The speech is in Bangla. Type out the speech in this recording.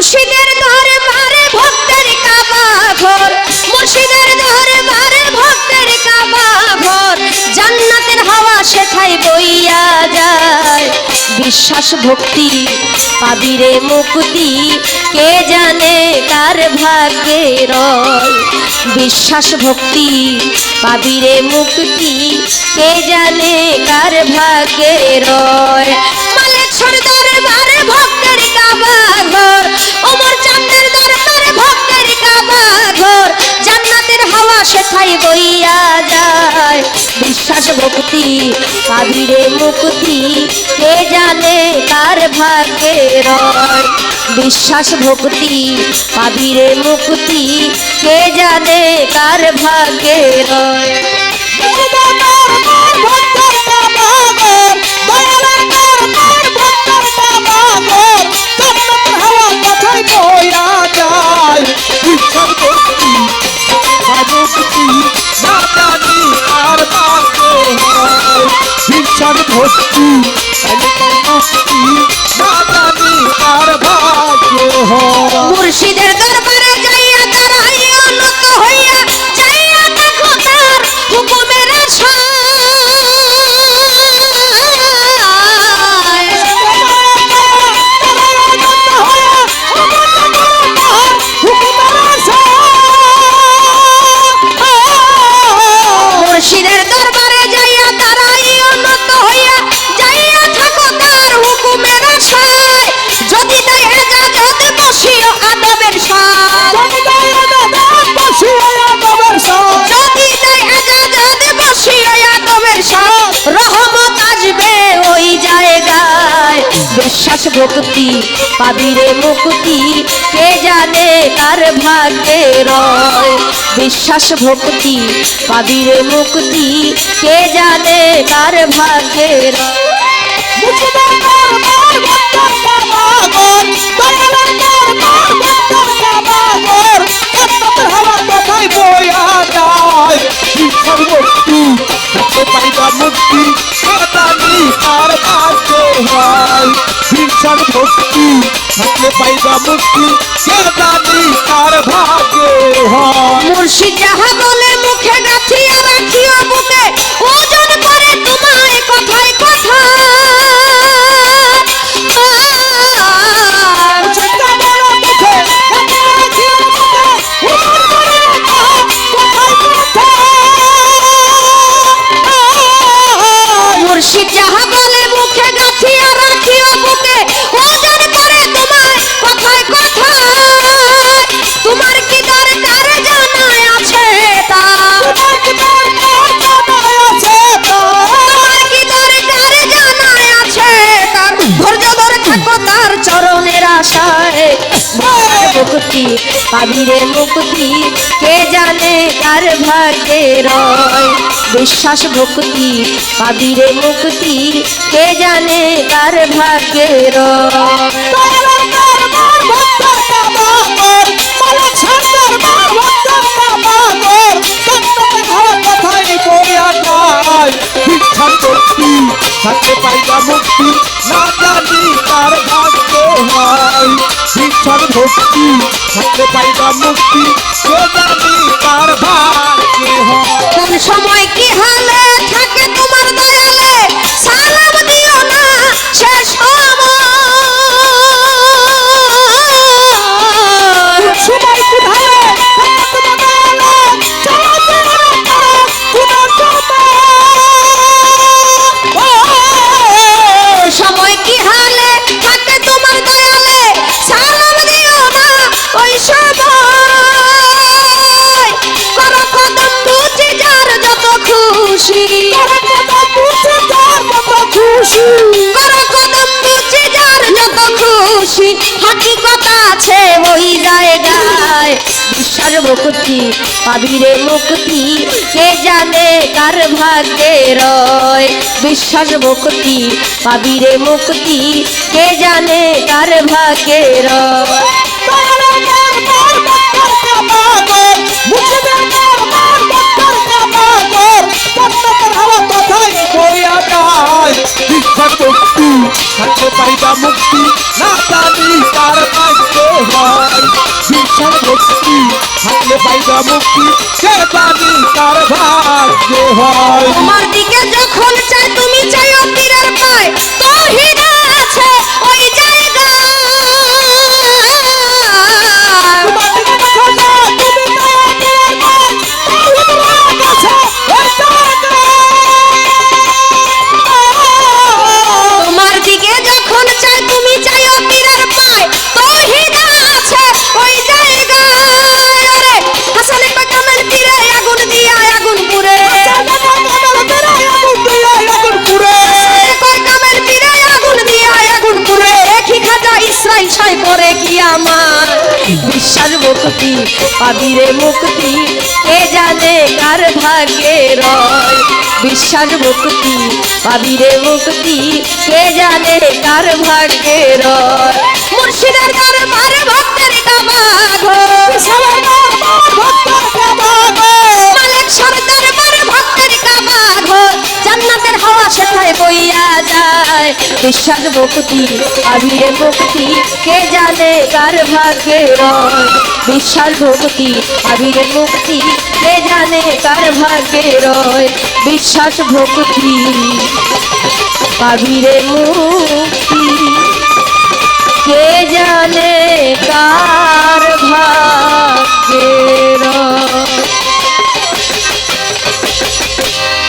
মুর্শিদের দরবারে ভক্তের কাবা ঘর। মুর্শিদের দরবারে ভক্তের কাবা ঘর। জান্নাতের হাওয়া সেথায় বইয়া যায়। বিশ্বাস ভক্তি পাবিরে মুক্তি, কে জানে কার ভাগ্যে রয়? বিশ্বাস ভক্তি পাবিরে মুক্তি, কে জানে কার ভাগ্যে রয়? ভক্তের কাবা ঘর। হাওয়া সেথায় বইয়া যায়। বিশ্বাস ভক্তি পাবিরে মুক্তি, কে জানে কার ভাগ্যে রয়? বিশ্বাস ভক্তি পাবিরে মুক্তি, কে জানে কার ভাগ্যে রয়? ভক্তি মুক্তি বিশ্বাস ভক্তি পাবিরে মুক্তি। কে জানে কার ভাগ্যে রয়? বিশ্বাস ভক্তি পাবিরে মুক্তি। কে জানে কার ভাগ্যে রয়? মুক্তি। ভক্তি থাকলে পাইবা মুক্তি। সাদানি তার ভাগ্য হয়। মুর্শিদ যাহা বলে মুখে গাথিয়া রাখিও বুকে ওজন করে তোমায় কথায় কথা। মুর্শিদ যাহা বলে মুক্তি পাবিরে মুক্তি কে? জানে কার ভাগ্যে রয়? বিশ্বাস ভক্তি পাবিরে মুক্তি কে? জানে কার ভাগ্যে রয়। ভক্তি থাকতে পাইবা মুক্তি। সময় কি হলে থাকে বিশ্বাস মুক্তি পাবিরে মুক্তি, কে জানে কার ভাগ্যে রয়? বিশ্বাস মুক্তি পাবিরে মুক্তি, কে জানে কার ভাগ্যে রয়? নাতানি তার পাইতে হয় শিক্ষা মুক্তি থাকলে পাইবা মুক্তি সে বাণী তার তোমার দিকে যখন চাই, তুমি চাই অতিরে মুক্তি পাবিরে মুক্তি, কে জানে কার ভাগ্যে রয়? বিশ্বাস মুক্তি, পাবিরে মুক্তি, কে জানে কার ভাগ্যে রয়? মুর্শিদার কার ভক্তের বিশ্বাস ভক্তি আবিরে ভক্তি কে জানে কার ভাগ্যে রয় বিশ্বাস ভক্তি আবিরে ভক্তি কে জানে কার ভাগ্যে রয়? বিশ্বাস ভক্তি আবিরে মুক্তি, কে জানে কার ভাগ্যে রয়?